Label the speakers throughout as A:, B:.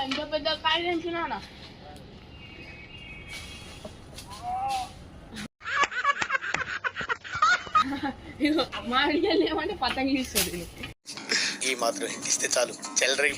A: ఎంత పెద్ద కాయ తెంపినానా ఇగో మా అడిగేది ఏమంటే పతంగి ఇస్తుంది
B: ఈ మాత్రం ఇస్తే చాలు. చెల్లరగి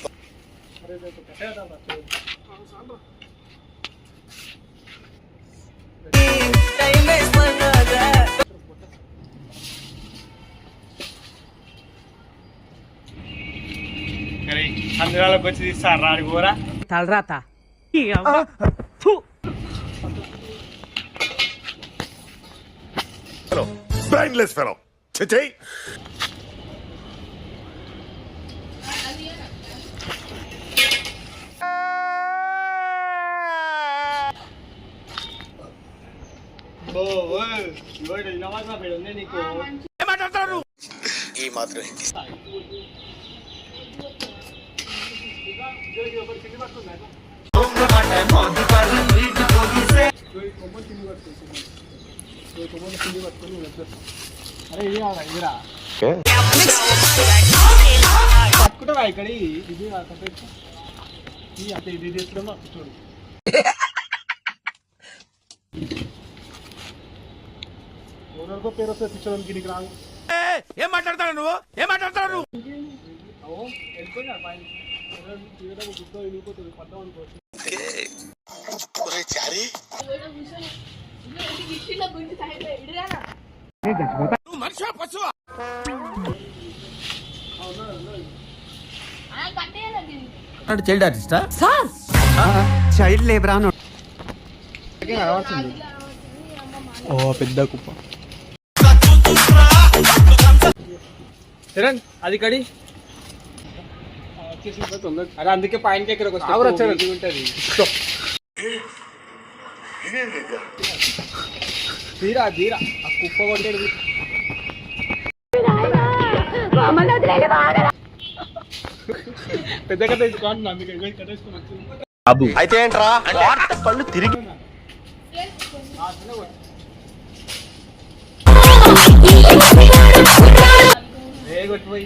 C: అందరాలకు వచ్చి తీస్తారు? రాడి కూర
D: తలరాత.
E: బ్రైన్లెస్ ఫెలో చై
C: నీకు
B: ఈ మాత్రం ఇస్తే
C: అరే ఇది ఇక్కడ ఇది ఆ అంటే ఇది తీసుకున్నా చూడు నీకు రాదు.
E: ఏం మాట్లాడతాడు నువ్వు? ఏం మాట్లాడతాడు నువ్వు? మనిషి పశువా?
F: చైల్డ్ ఆర్టిస్టా?
D: చైల్డ్ లేబర్ అని
C: ఓ పెద్ద కుప్ప. కిరణ్ అది కడి. అరే అందుకే పైన ఎక్కడికి వస్తుంది ఉంటుంది. తీరా తీరా. ఆ కుప్ప కొట్టేది పెద్ద కథ
B: అయితే ఏంట్రా? పళ్ళు తిరిగి
C: కొట్టిపోయి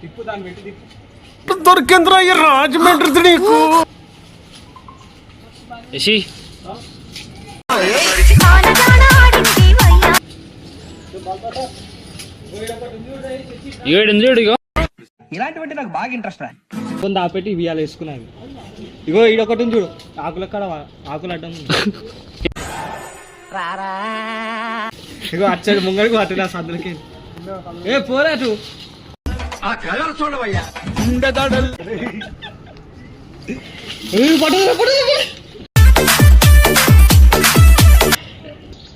C: తిప్పు దాన్ని పెట్టి తిప్పు
E: దొరికిందిరా ఈ రాజమండ్రి నీకు?
G: యశి. ఏడు చూడు ఇగో.
D: ఇలాంటివంటే నాకు బాగా ఇంట్రెస్ట్ రా.
C: కొంత ఆపెట్టి ఇవాళ వేసుకున్నాను ఇగో ఈడొకటి ఉంది చూడు. ఆకుల కాడ ఆకులు అడ్డం. ఇగో అచ్చాడు ముంగడికి అట్టు సందులకి. ఏ పోరాటు
F: ఆ కలర్ చూడవయ్యా.
C: ఎవరే నీ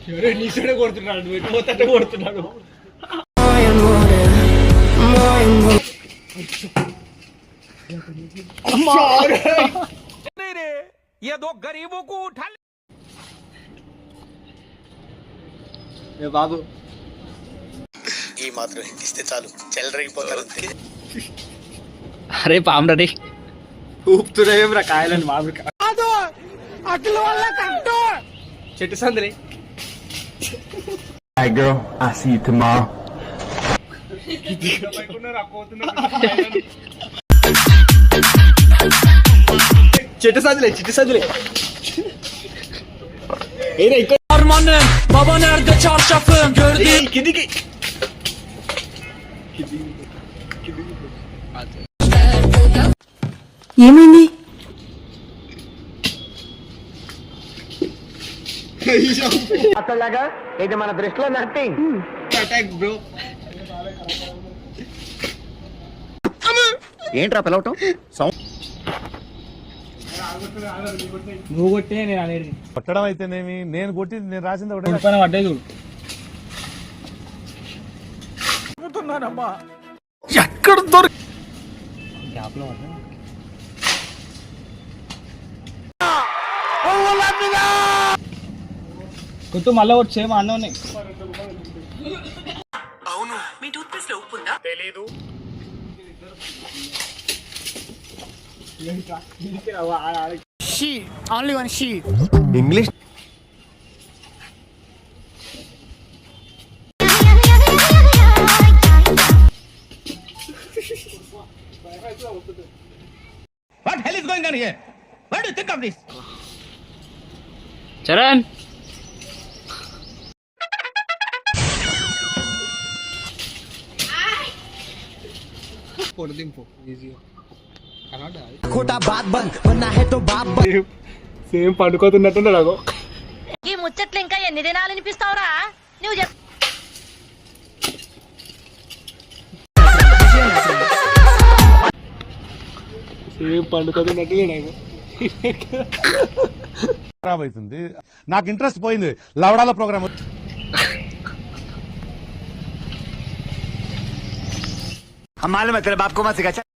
C: సైడే కొడుతున్నాడు నువ్వు ఎటు పోతే అటే కొడుతున్నాడు
F: ఏదో గరీబుకు
C: బాబు.
B: ఈ మాత్రం ఇస్తే చాలు. చెల్లరగిపోతారు
G: అరే పాము రెడీ
C: ఊపుతున్నాయేం రా కాయలని మామిడి చెట్టు సందులే
H: Hi, girl. I'll see you tomorrow.
C: చెట్టు సందులే చెట్టు ఇక్కడ
D: Armanım baba nerede çarşafım gördüm
C: ఏయ్, కిందికి
I: ఏమైంది
D: అసలుగా ఇది మన దృష్టిలో నథింగ్.
C: అటాక్ బ్రో
B: ఏంట్రా పిలవటం?
C: నువ్వు కొట్టే నేను అనేది
E: కొట్టడం అయితేనేమి? నేను కొట్టి నేను రాసింది ఒకటే.
C: పైన పడ్డాయి చూడు.
E: ఎక్కడ దొరికి
C: కొట్టు మళ్ళీ వచ్చి same అన్నోనే
B: English.
F: What hell is going on here what do think of this
J: Charan
C: పొడిదింపు ఈజీగా సేమ్ పండుకోతున్నట్టుండే నాకు
K: ఈ ముచ్చట్లు ఇంకా ఎన్ని దినాలు వినిపిస్తావురా నువ్వు చెప్పు.
C: సేమ్ పండుకోతున్నట్టుండే నాకు.
E: ఖరాబ్ అవుతుంది. నాకు ఇంట్రెస్ట్ పోయింది. లవడాల ప్రోగ్రామ్
B: हम मालूम है तेरे बाप को मत सिखा।